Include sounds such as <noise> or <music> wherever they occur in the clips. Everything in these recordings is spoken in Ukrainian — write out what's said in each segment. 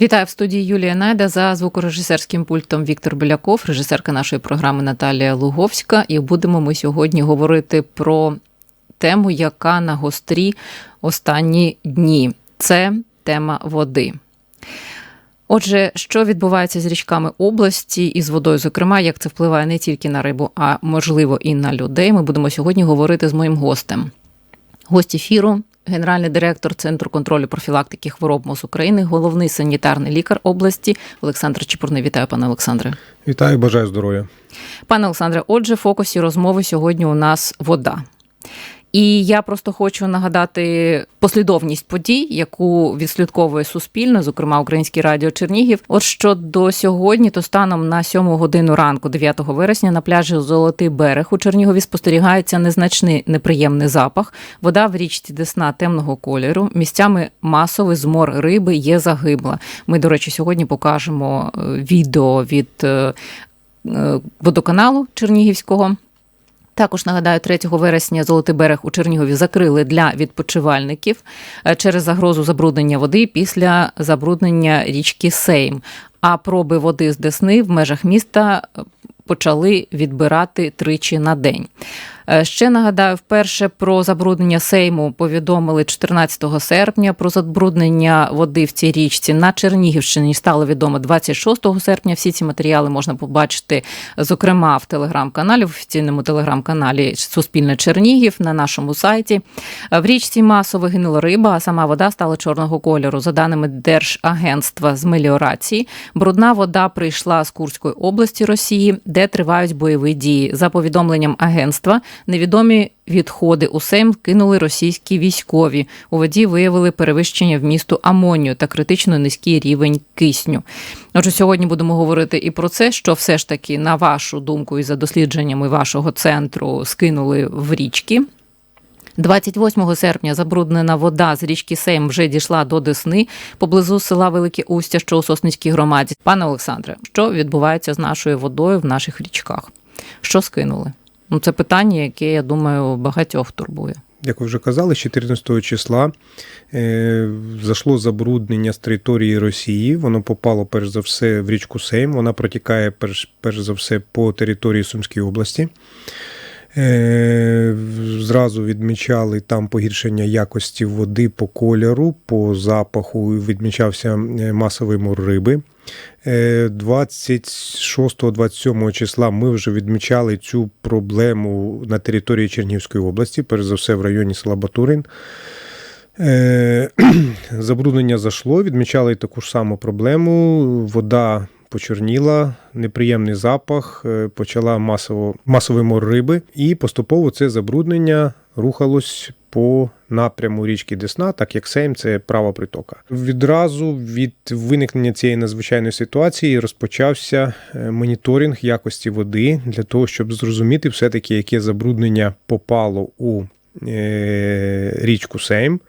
Вітаю в студії Юлія Найда за звукорежисерським пультом Віктор Беляков, режисерка нашої програми Наталія Луговська. І будемо ми сьогодні говорити про тему, яка на гострі останні дні. Це тема води. Отже, що відбувається з річками області і з водою, зокрема, як це впливає не тільки на рибу, а можливо і на людей. Ми будемо сьогодні говорити з моїм гостем. Гость ефіру, генеральний директор Центру контролю профілактики хвороб МОЗ України, головний санітарний лікар області Олександр Чепурний. Вітаю, пане Олександре. Вітаю, бажаю здоров'я. Пане Олександре, отже, в фокусі розмови сьогодні у нас вода. І я просто хочу нагадати послідовність подій, яку відслідковує суспільне, зокрема Українське радіо Чернігів. От що до сьогодні, то станом на 7 годину ранку, 9 вересня, на пляжі Золотий берег у Чернігові спостерігається незначний неприємний запах. Вода в річці Десна темного кольору. Місцями масовий змор риби є загибла. Ми, до речі, сьогодні покажемо е, відео від е, е, водоканалу Чернігівського. Також нагадаю, 3 вересня Золотий берег у Чернігові закрили для відпочивальників е, через загрозу забруднення води після забруднення річки Сейм. А проби води з Десни в межах міста е, почали відбирати тричі на день. Е, Ще нагадаю, вперше про забруднення Сейму повідомили 14 серпня. Про забруднення води в цій річці на Чернігівщині стало відомо 26 серпня. Всі ці матеріали можна побачити, зокрема в телеграм-каналі, в офіційному телеграм-каналі Суспільне Чернігів на нашому сайті. Е, В річці масово вигинула риба, а сама вода стала чорного кольору. За даними Держагентства з меліорації, брудна вода прийшла з Курської області Росії, де тривають бойові дії. За повідомленням агентства, невідомі відходи у Сейм кинули російські військові. У воді виявили перевищення вмісту амонію та критично низький рівень кисню. Отже, сьогодні будемо говорити і про це, що все ж таки, на вашу думку, і за дослідженнями вашого центру скинули в річки. 28 серпня забруднена вода з річки Сейм вже дійшла до Десни поблизу села Велике Устя, що у Сосницькій громаді. Пане Олександре, що відбувається з нашою водою в наших річках? Що скинули? Ну, це питання, яке я думаю багатьох турбує. Як ви вже казали, з 14 числа е, зайшло забруднення з території Росії. Воно попало перш за все в річку Сейм. Вона протікає перш, перш за все по території Сумської області. Е, Зразу відмічали там погіршення якості води по кольору, по запаху відмічався е, масовий мур риби. Е, 26-27 числа ми вже відмічали цю проблему на території Чернігівської області, перш за все в районі села Батурин. Е, <clears throat> Забруднення зайшло, відмічали таку ж саму проблему. Вода почорніла, неприємний запах, е, почала масово, масовий мор риби, і поступово це забруднення рухалось по напряму річки Десна, так як Сейм це права притока. Відразу від виникнення цієї надзвичайної ситуації розпочався е, моніторинг якості води для того, щоб зрозуміти все-таки, яке забруднення попало у е, річку Сейм.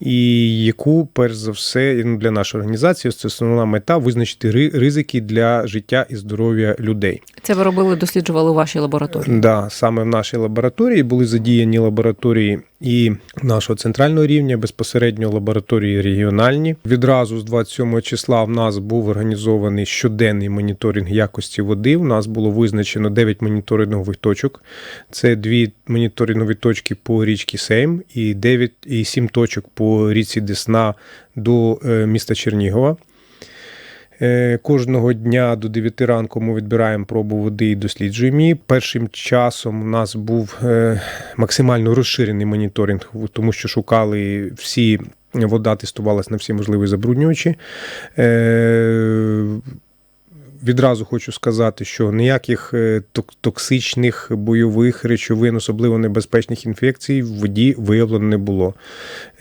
І яку, перш за все, ну, для нашої організації це основна мета визначити ризики для життя і здоров'я людей. Це ви робили, досліджували у вашій лабораторії. Да, саме в нашій лабораторії були задіяні лабораторії і нашого центрального рівня, безпосередньо лабораторії регіональні. Відразу з 27 числа в нас був організований щоденний моніторинг якості води. У нас було визначено 9 моніторингових точок. Це дві моніторингові точки по річці Сейм і 9 і 7 точок по річці Десна до е, міста Чернігова. Е, Кожного дня до 9 ранку ми відбираємо пробу води і досліджуємо її. Першим часом у нас був е, максимально розширений моніторинг, тому що шукали всі. Вода тестувалась на всі можливі забруднювачі. Відразу хочу сказати, що ніяких е, токсичних бойових речовин, особливо небезпечних інфекцій, в воді виявлено не було.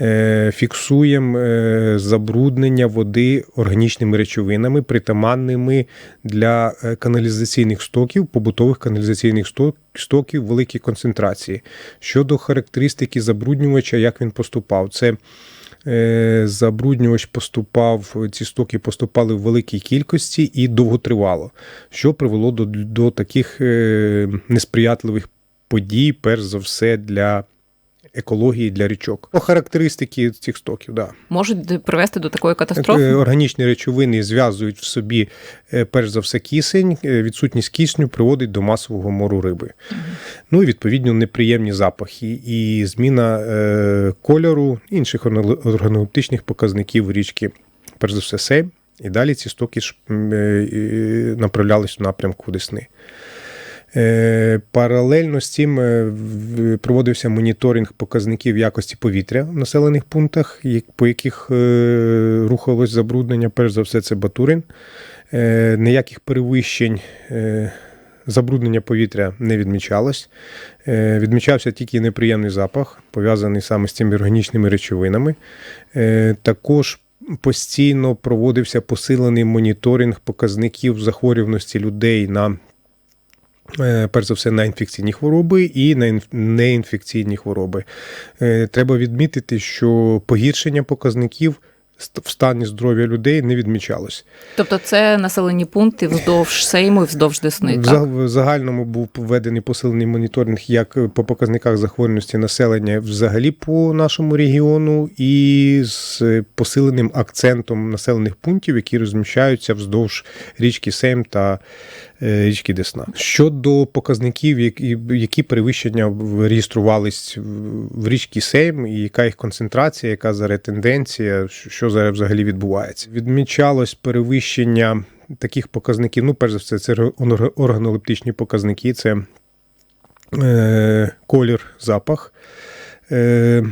Е, Фіксуємо е, забруднення води органічними речовинами, притаманними для каналізаційних стоків, побутових каналізаційних сток- стоків великій концентрації. Щодо характеристики забруднювача, як він поступав, це забруднювач поступав, ці стоки поступали в великій кількості і довготривало, що привело до, до таких е, несприятливих подій, перш за все, для екології для річок. По характеристики цих стоків, да. Можуть привести до такої Е, катастрофи. Органічні речовини зв'язують в собі е, перш за все кисень. Е, Відсутність кисню приводить до масового мору риби. Ну і відповідно неприємні запахи і зміна е, кольору інших органо- органолептичних показників річки. Перш за все, сейм. І далі ці стоки е, е, направлялись в напрямку Десни. Е, Паралельно з цим е, проводився моніторинг показників якості повітря в населених пунктах, по яких е, рухалось забруднення. Перш за все, це Батурин. Ніяких перевищень забруднення повітря не відмічалось. Відмічався тільки неприємний запах, пов'язаний саме з цими органічними речовинами. Також постійно проводився посилений моніторинг показників захворюваності людей на перш за все на інфекційні хвороби і на неінфекційні хвороби. Е, Треба відмітити, що погіршення показників в стані здоров'я людей не відмічалось. Тобто це населені пункти вздовж Сейму і вздовж Десни. В Так? В загальному був введений посилений моніторинг як по показниках захворюваності населення взагалі по нашому регіону, і з посиленим акцентом населених пунктів, які розміщаються вздовж річки Сейм та е, річки Десна. Щодо показників, які, перевищення реєструвались в- річці Сейм, і яка їх концентрація, яка зараз тенденція, що зараз взагалі відбувається. Відмічалось перевищення таких показників. Ну, перш за все, це органолептичні показники, це е, колір, запах. Е,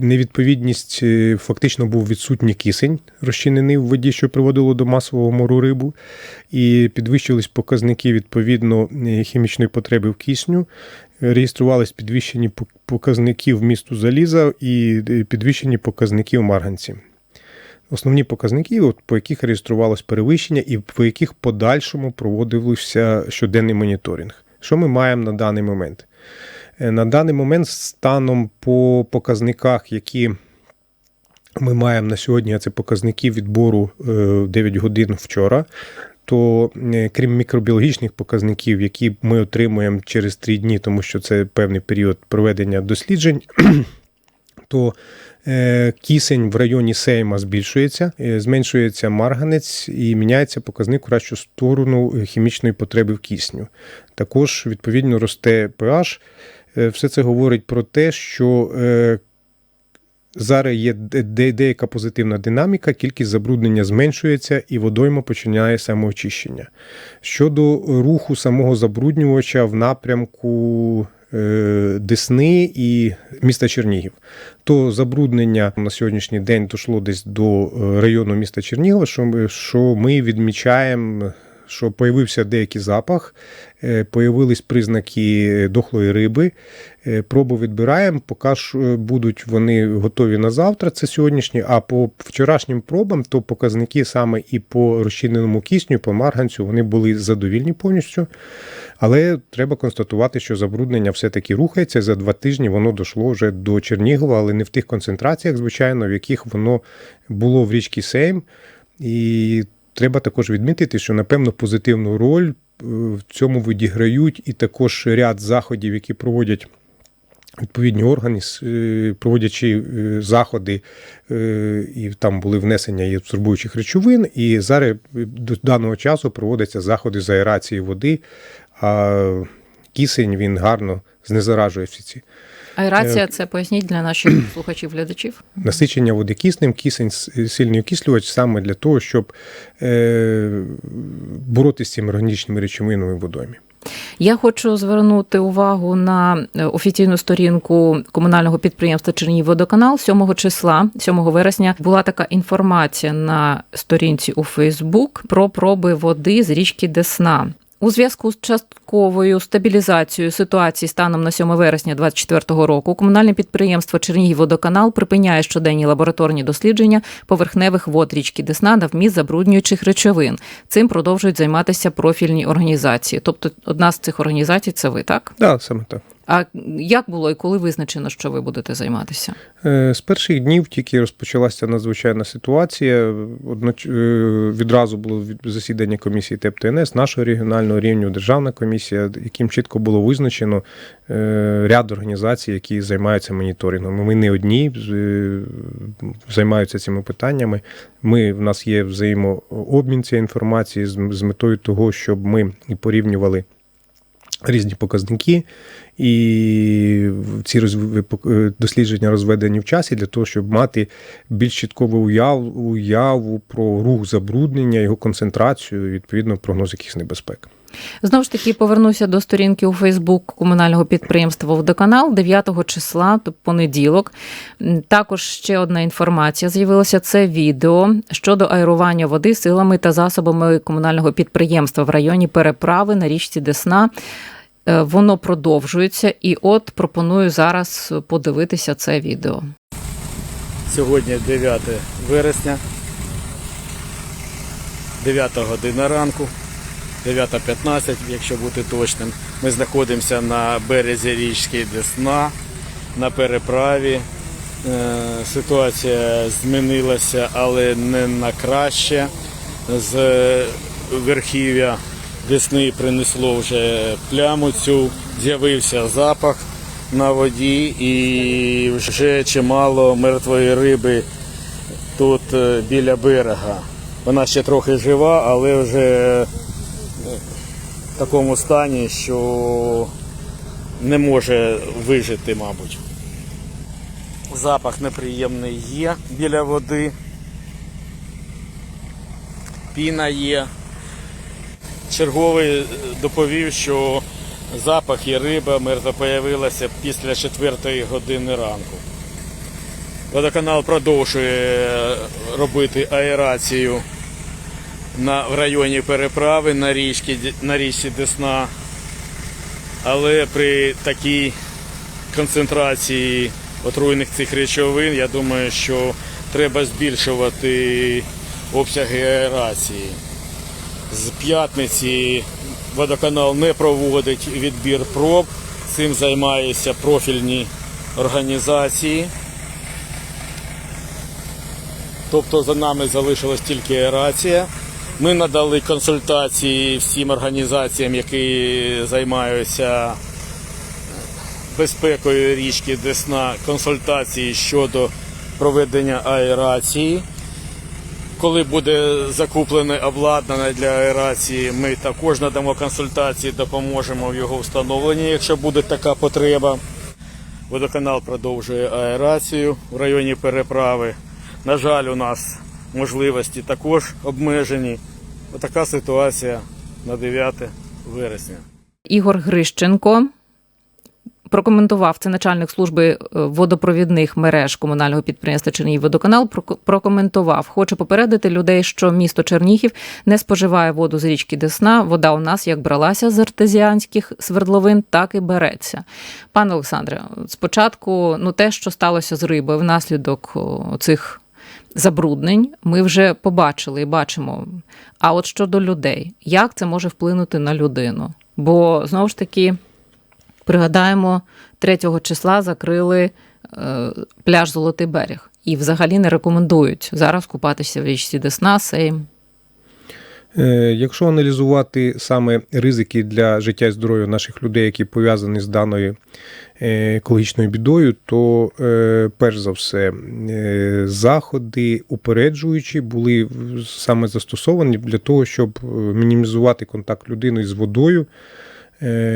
Невідповідність е, фактично був відсутній кисень, розчинений в воді, що приводило до масового мору рибу, і підвищились показники відповідно е, хімічної потреби в кисню. Реєструвались підвищені пок- показники вмісту заліза і е, підвищені показники в марганці. Основні показники, от, по яких реєструвалось перевищення, і по яких подальшому проводився щоденний моніторинг. Що ми маємо на даний момент? Е, На даний момент станом по показниках, які ми маємо на сьогодні, а це показники відбору е, 9 годин вчора. То е, крім мікробіологічних показників, які ми отримуємо через 3 дні, тому що це певний період проведення досліджень, <clears throat> то е, кисень в районі Сейма збільшується, е, зменшується марганець і міняється показник у кращу сторону е, хімічної потреби в кисню. Також відповідно росте pH. Е, Все це говорить про те, що е, зараз є де- де- деяка позитивна динаміка, кількість забруднення зменшується і водойма починає самоочищення. Щодо руху самого забруднювача в напрямку е, Десни і міста Чернігів, то забруднення на сьогоднішній день дійшло десь до району міста Чернігова, що ми відмічаємо. Що появився деякий запах, е, появились признаки дохлої риби. Е, Пробу відбираємо, поки ж е, будуть вони готові на завтра, це сьогоднішні. А по вчорашнім пробам, то показники саме і по розчиненому кисню, по марганцю вони були задовільні повністю. Але треба констатувати, що забруднення все-таки рухається. За два тижні воно дійшло вже до Чернігова, але не в тих концентраціях, звичайно, в яких воно було в річці Сейм. І треба також відмітити, що напевно позитивну роль е, в цьому відіграють і також ряд заходів, які проводять. Відповідні органи, е, проводячи е, заходи, і там були внесення і абсорбуючих речовин, і зараз до даного часу проводяться заходи з аерації води, а кисень він гарно знезаражує всі ці Аерація Е, це поясніть для наших <clears throat> слухачів глядачів. насичення води киснем, кисень сильний окислювач саме для того, щоб е, боротися з цими органічними речовинами в водоймі. Я хочу звернути увагу на е, офіційну сторінку комунального підприємства Чернігівводоканал 7 числа, 7 вересня, була така інформація на сторінці у Фейсбук про проби води з річки Десна. У зв'язку з частковою стабілізацією ситуації станом на 7 вересня 2024 року комунальне підприємство Чернігівводоканал припиняє щоденні лабораторні дослідження поверхневих вод річки Десна на вміст забруднюючих речовин. Цим продовжують займатися профільні організації. Тобто, одна з цих організацій це ви, так? Так, да, саме так. А як було і коли визначено, що ви будете займатися? Е, З перших днів тільки розпочалася надзвичайна ситуація. Одноч... е, Відразу було засідання комісії ТЕП ТНС, нашого регіонального рівня, державна комісія, яким чітко було визначено е, ряд організацій, які займаються моніторингом. Ми не одні займаються цими питаннями. Ми в нас є взаємообмін цієї інформації з, з метою того, щоб ми порівнювали різні показники, і ці е, дослідження розведені в часі для того, щоб мати більш чіткову уяву, уяву про рух забруднення, його концентрацію, відповідно, прогноз якихось небезпек. Знову ж таки, повернуся до сторінки у Фейсбук комунального підприємства «Водоканал» 9 числа, тобто понеділок. Також ще одна інформація з'явилася. Це відео щодо аерування води силами та засобами комунального підприємства в районі переправи на річці Десна. Е, Воно продовжується, і от пропоную зараз подивитися це відео. Сьогодні 9 вересня, 9 година ранку, 9.15, якщо бути точним. Ми знаходимося на березі річки Десна, на переправі. Е, Ситуація змінилася, але не на краще. З верхів'я Десни принесло вже пляму цю, з'явився запах на воді і вже чимало мертвої риби тут е, біля берега. Вона ще трохи жива, але вже в такому стані, що не може вижити, мабуть. Запах неприємний є біля води. Піна є. Черговий доповів, що запах і риба мертва появилася після 4 години ранку. Водоканал продовжує робити аерацію на, в районі переправи на, річці, на річці Десна, але при такій концентрації отруйних цих речовин, я думаю, що треба збільшувати обсяги аерації. З п'ятниці водоканал не проводить відбір проб. Цим займаються профільні організації. Тобто за нами залишилась тільки аерація. Ми надали консультації всім організаціям, які займаються безпекою річки Десна, консультації щодо проведення аерації. Коли буде закуплене обладнання для аерації, ми також надамо консультації, допоможемо в його встановленні, якщо буде така потреба. Водоканал продовжує аерацію в районі переправи. На жаль, у нас можливості також обмежені. Отака ситуація на 9 вересня. Ігор Грищенко прокоментував це начальник служби е, водопровідних мереж комунального підприємства Чернігівводоканал. проко- Прокоментував, хочу попередити людей, що місто Чернігів не споживає воду з річки Десна. Вода у нас як бралася з артезіанських свердловин, так і береться. Пане Олександре, спочатку, ну те, що сталося з рибою внаслідок цих забруднень, ми вже побачили і бачимо. А от щодо людей, як це може вплинути на людину? Бо знову ж таки. Пригадаємо, 3 числа закрили е, пляж Золотий берег і взагалі не рекомендують зараз купатися в річці Десна, Сейм. Е, Якщо аналізувати саме ризики для життя і здоров'я наших людей, які пов'язані з даною е, екологічною бідою, то е, перш за все заходи упереджуючі були саме застосовані для того, щоб мінімізувати контакт людини з водою.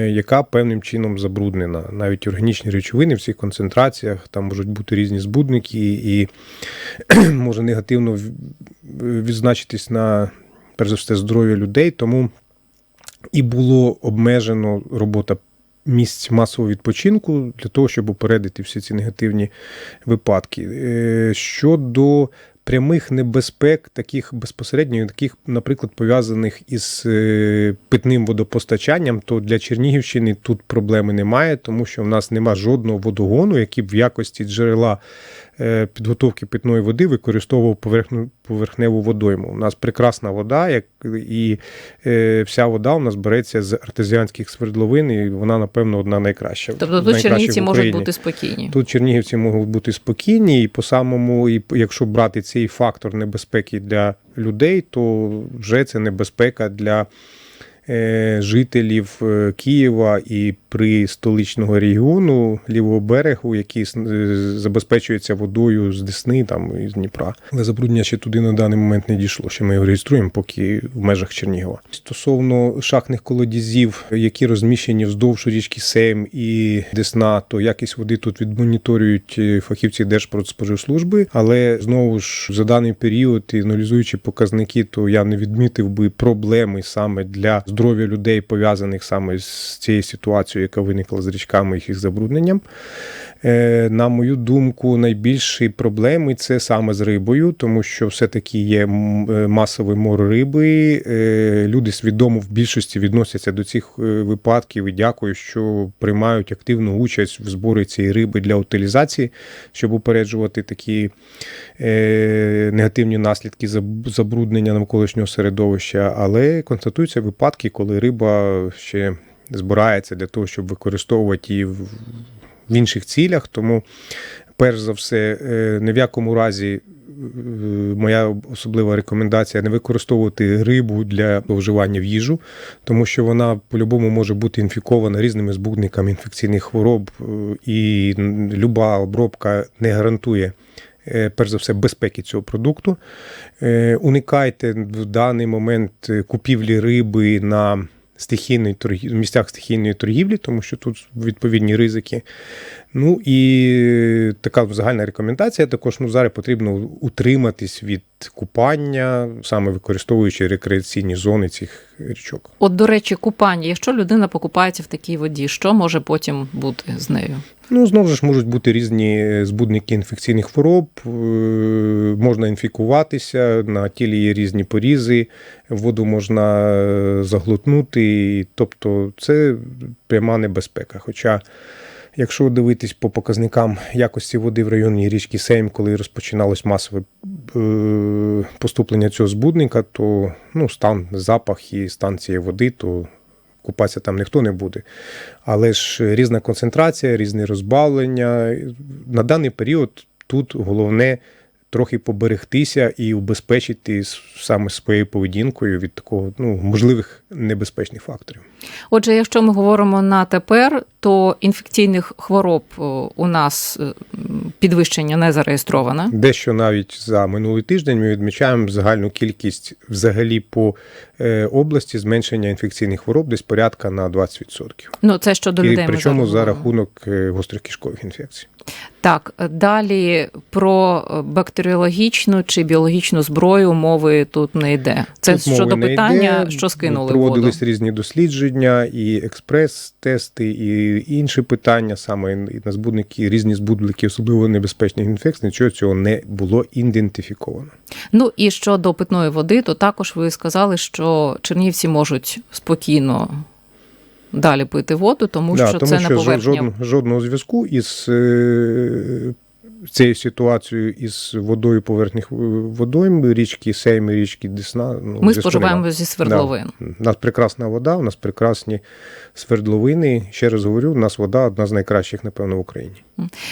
Яка певним чином забруднена. Навіть органічні речовини в цих концентраціях, там можуть бути різні збудники, і може негативно відзначитись на перш за все здоров'я людей, тому і було обмежено робота місць масового відпочинку для того, щоб упередити всі ці негативні випадки. Е, Щодо прямих небезпек, таких безпосередньо, таких, наприклад, пов'язаних із е, питним водопостачанням, то для Чернігівщини тут проблеми немає, тому що в нас нема жодного водогону, який б в якості джерела підготовки питної води використовував поверхну, поверхневу водойму. У нас прекрасна вода, як і е, вся вода у нас береться з артезіанських свердловин, і вона, напевно, одна найкраща. Тобто тут чернігівці можуть бути спокійні. Тут чернігівці можуть бути спокійні, і по самому, і якщо брати цей фактор небезпеки для людей, то вже це небезпека для е, жителів е, Києва і при столичного регіону лівого берегу, який забезпечується водою з Десни там і з Дніпра. Але забруднення ще туди на даний момент не дійшло. Ще ми його реєструємо, поки в межах Чернігова. Стосовно шахтних колодязів, які розміщені вздовж річки Сейм і Десна, то якість води тут відмоніторюють е, фахівці Держпродспоживслужби. Але знову ж за даний період і аналізуючи показники, то я не відмітив би проблеми саме для здоров'я людей, пов'язаних саме з цією ситуацією, яка виникла з річками їх забрудненням. Е, На мою думку, найбільші проблеми це саме з рибою, тому що все-таки є е, масовий мор риби. Е, Люди свідомо в більшості відносяться до цих випадків і дякую, що приймають активну участь в зборі цієї риби для утилізації, щоб упереджувати такі негативні наслідки забруднення навколишнього середовища. Але констатуються випадки, коли риба ще збирається для того, щоб використовувати її в інших цілях. Тому, перш за все, е, ні в якому разі. е, Моя особлива рекомендація не використовувати рибу для вживання в їжу, тому що вона по-любому може бути інфікована різними збудниками інфекційних хвороб, е, і люба обробка не гарантує. Перш за все, безпеки цього продукту. Уникайте в даний момент купівлі риби на стихійної торгівлі, місцях стихійної торгівлі, тому що тут відповідні ризики. Ну і така загальна рекомендація. Також ну, зараз потрібно утриматись від купання, саме використовуючи рекреаційні зони цих річок. От, до речі, купання. Якщо людина покупається в такій воді, що може потім бути з нею? Ну, знову ж можуть бути різні збудники інфекційних хвороб, е, можна інфікуватися, на тілі є різні порізи, воду можна е, заглотнути, тобто це пряма небезпека. Хоча, якщо дивитись по показникам якості води в районі річки Сейм, коли розпочиналось масове е, поступлення цього збудника, то ну, стан, запах і стан цієї води, то купатися там ніхто не буде. Але ж різна концентрація, різне розбавлення. На даний період тут головне трохи поберегтися і убезпечити саме своєю поведінкою від такого ну, можливих небезпечних факторів. Отже, якщо ми говоримо на тепер, то інфекційних хвороб у нас е, підвищення не зареєстровано. Дещо навіть за минулий тиждень ми відмічаємо загальну кількість взагалі по е, області зменшення інфекційних хвороб десь порядка на 20%. Ну це щодо людей. ми причому за рахунок е, гострих кишкових інфекцій. Так, далі про бактеріологічну чи біологічну зброю мови тут не йде. Це Тут щодо питання, йде. що скинули в воду. Проводились різні дослідження, і експрес-тести, і інші питання, саме і на збудники, різні збудники, особливо небезпечних інфекцій, нічого цього не було ідентифіковано. Ну і щодо питної води, то також ви сказали, що чернівці можуть спокійно далі пити воду, тому Да, що тому це що на поверхні. жодного, жодного зв'язку із е, цією ситуацією із водою поверхних водойм, річки Сейм, і річки Десна. Ну, Ми споживаємо зі свердловин. У нас прекрасна вода, у нас прекрасні свердловини. Ще раз говорю, у нас вода одна з найкращих, напевно, в Україні.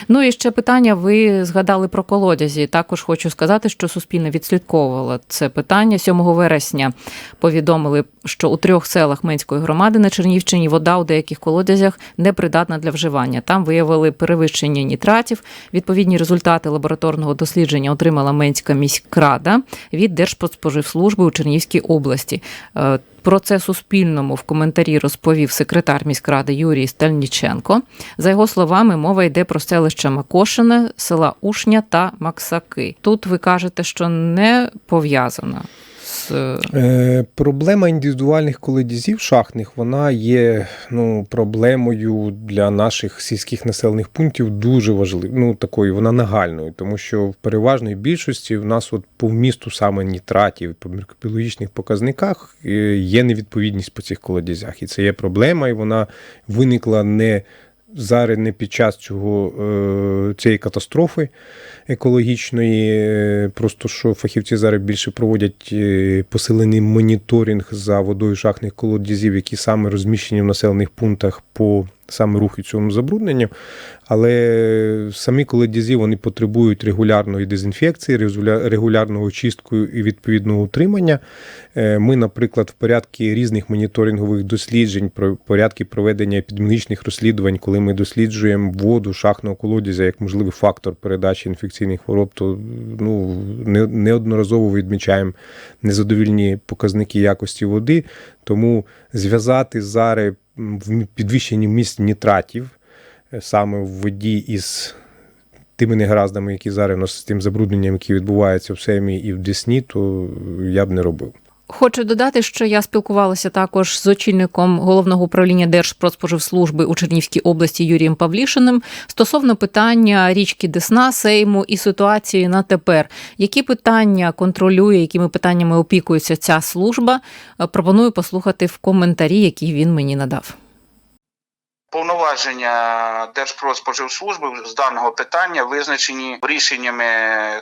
Ну і ще питання. Ви згадали про колодязі. Також хочу сказати, що Суспільне відслідковувало це питання. 7 вересня повідомили, що у трьох селах Менської громади на Чернівщині вода у деяких колодязях непридатна для вживання. Там виявили перевищення нітратів. Відповідні результати лабораторного дослідження отримала Менська міськрада від Держпродспоживслужби у Чернівській області. Е, Про це Суспільному в коментарі розповів секретар міськради Юрій Стальніченко. За його словами, мова йде про селище Макошине, села Ушня та Максаки. Тут ви кажете, що не пов'язана з Е, проблема індивідуальних колодязів шахтних вона є ну, проблемою для наших сільських населених пунктів дуже важливою. Ну, такою вона нагальною, тому що в переважній більшості в нас от по вмісту саме нітратів, по мікробіологічних показниках е, є невідповідність по цих колодязях. І це є проблема, і вона виникла не зараз не під час цього, е, цієї катастрофи екологічної. е, Просто що фахівці зараз більше проводять е, посилений моніторинг за водою шахтних колодязів, які саме розміщені в населених пунктах по саме руху цьому забрудненню. Але самі колодязі вони потребують регулярної дезінфекції, регулярного очистку і відповідного утримання. Е, Ми, наприклад, в порядку різних моніторингових досліджень, про порядки проведення епідеміологічних розслідувань, коли ми досліджуємо воду шахтного колодязя як можливий фактор передачі інфекційних хвороб, то ну, неодноразово відмічаємо незадовільні показники якості води. Тому зв'язати зараз в підвищенні міст нітратів е, саме в воді із тими негараздами, які зараз з тим забрудненням, які відбуваються в Семі і в Десні, то я б не робив. Хочу додати, що я спілкувалася також з очільником головного управління Держпродспоживслужби у Чернівській області Юрієм Павлішиним стосовно питання річки Десна, Сейму і ситуації на тепер. Які питання контролює, якими питаннями опікується ця служба? Е, Пропоную послухати в коментарі, які він мені надав. Повноваження Держпродспоживслужби з даного питання визначені рішеннями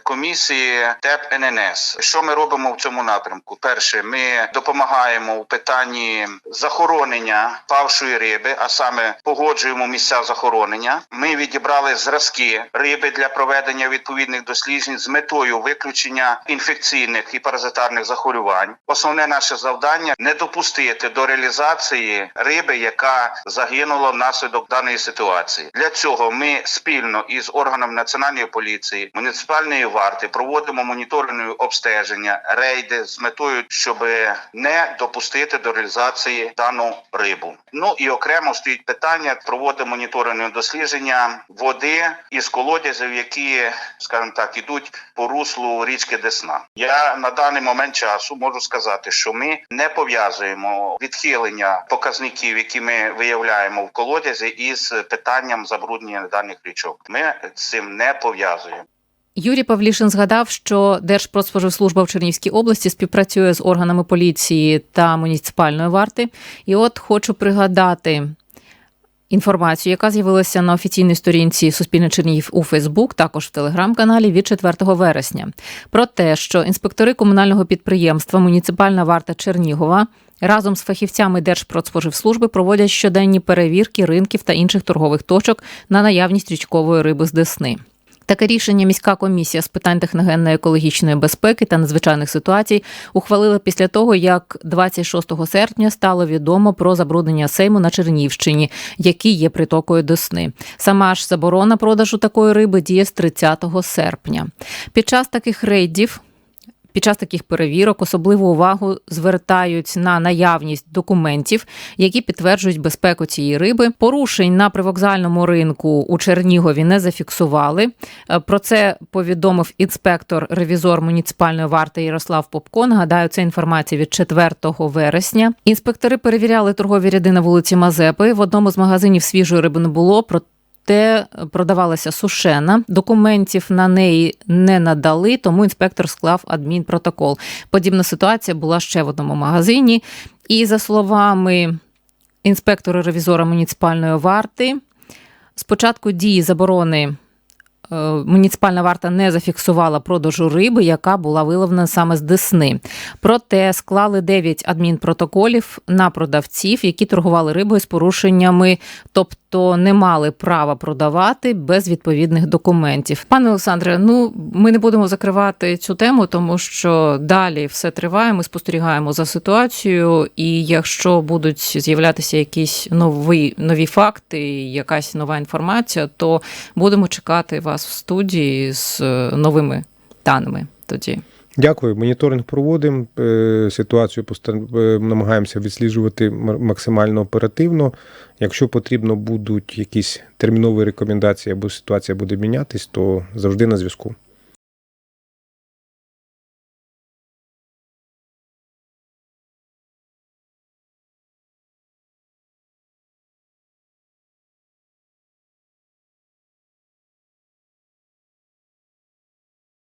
комісії ТЕП ННС. Що ми робимо в цьому напрямку? Перше, ми допомагаємо у питанні захоронення павшої риби, а саме погоджуємо місця захоронення. Ми відібрали зразки риби для проведення відповідних досліджень з метою виключення інфекційних і паразитарних захворювань. Основне наше завдання не допустити до реалізації риби, яка загинула внаслідок даної ситуації. Для цього ми спільно із органами національної поліції, муніципальної варти проводимо моніторингові обстеження, рейди з метою, щоб не допустити до реалізації дану рибу. Ну і окремо стоїть питання: проводимо моніторингові дослідження води із колодязів, які, скажімо так, ідуть по руслу річки Десна. Я на даний момент часу можу сказати, що ми не пов'язуємо відхилення показників, які ми виявляємо в колодязі, із питанням забруднення даних річок. Ми цим не пов'язуємо. Юрій Павлішин згадав, що Держпродспоживслужба в Чернівській області співпрацює з органами поліції та муніципальної варти. І от хочу пригадати інформацію, яка з'явилася на офіційній сторінці Суспільне Чернігів у Фейсбук, також в телеграм-каналі від 4 вересня, про те, що інспектори комунального підприємства Муніципальна варта Чернігова. Разом з фахівцями Держпродспоживслужби проводять щоденні перевірки ринків та інших торгових точок на наявність річкової риби з Десни. Таке рішення міська комісія з питань техногенно-екологічної безпеки та надзвичайних ситуацій ухвалила після того, як 26 серпня стало відомо про забруднення Сейму на Чернівщині, який є притокою Десни. Сама ж заборона продажу такої риби діє з 30 серпня. Під час таких рейдів під час таких перевірок особливу увагу звертають на наявність документів, які підтверджують безпеку цієї риби. Порушень на привокзальному ринку у Чернігові не зафіксували. Е, Про це повідомив інспектор-ревізор муніципальної варти Ярослав Попко. Нагадаю, це інформація від 4 вересня. Інспектори перевіряли торгові ряди на вулиці Мазепи. В одному з магазинів свіжої риби не було. Про те продавалася сушена, документів на неї не надали, тому інспектор склав адмінпротокол. Подібна ситуація була ще в одному магазині. І за словами інспектора-ревізора муніципальної варти, спочатку дії заборони. Е, Муніципальна варта не зафіксувала продажу риби, яка була виловлена саме з Десни. Проте склали 9 адмінпротоколів на продавців, які торгували рибою з порушеннями, тобто не мали права продавати без відповідних документів. Пане Олександре, ну ми не будемо закривати цю тему, тому що далі все триває. Ми спостерігаємо за ситуацією, і якщо будуть з'являтися якісь нові, нові факти, якась нова інформація, то будемо чекати вас в студії з е, новими даними тоді. Дякую. Моніторинг проводимо. е, Ситуацію е, намагаємося відсліджувати максимально оперативно. Якщо потрібно будуть якісь термінові рекомендації або ситуація буде мінятись, то завжди на зв'язку.